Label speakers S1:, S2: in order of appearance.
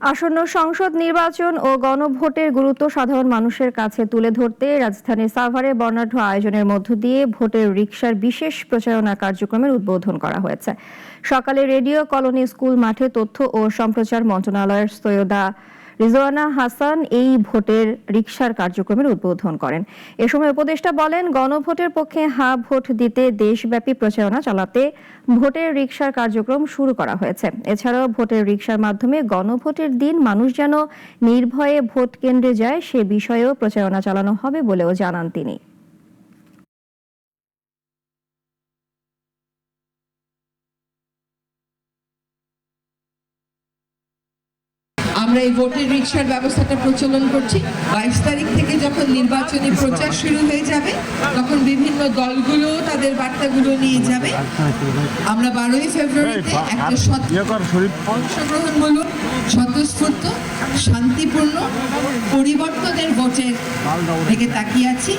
S1: আসন্ন সংসদ নির্বাচন ও গণভোটের গুরুত্ব সাধারণ মানুষের কাছে তুলে ধরতে রাজধানীর সাভারে বর্ণাঢ্য আয়োজনের মধ্য দিয়ে ভোটের রিক্সার বিশেষ প্রচারণা কার্যক্রমের উদ্বোধন করা হয়েছে। সকালে রেডিও কলোনি স্কুল মাঠে তথ্য ও সম্প্রচার মন্ত্রণালয়ের সৈয়দা রিজওয়ানা হাসান এই ভোটের রিকশার কার্যক্রমের উদ্বোধন করেন। এ সময় উপদেষ্টা বলেন, গণভোটের পক্ষে হা ভোট দিতে দেশব্যাপী প্রচারণা চালাতে ভোটের রিকশার কার্যক্রম শুরু করা হয়েছে। এছাড়াও ভোটের রিকশার মাধ্যমে গণভোটের দিন মানুষ যেন নির্ভয়ে ভোট কেন্দ্রে যায়, সে বিষয়েও প্রচারণা চালানো হবে বলেও জানান তিনি।
S2: আমরা এই ভোটের রিক্সার ব্যবস্থাটা প্রচলন করছি। বাইশ তারিখ থেকে যখন নির্বাচনী প্রচার শুরু হয়ে যাবে তখন বিভিন্ন দলগুলো তাদের বার্তাগুলো নিয়ে যাবে। আমরা বারোই ফেব্রুয়ারিতে একটা
S3: ইয়ে
S2: অংশগ্রহণমূলক স্বতঃস্ফূর্ত শান্তিপূর্ণ পরিবর্তনের ভোটের দিকে তাকিয়ে আছি।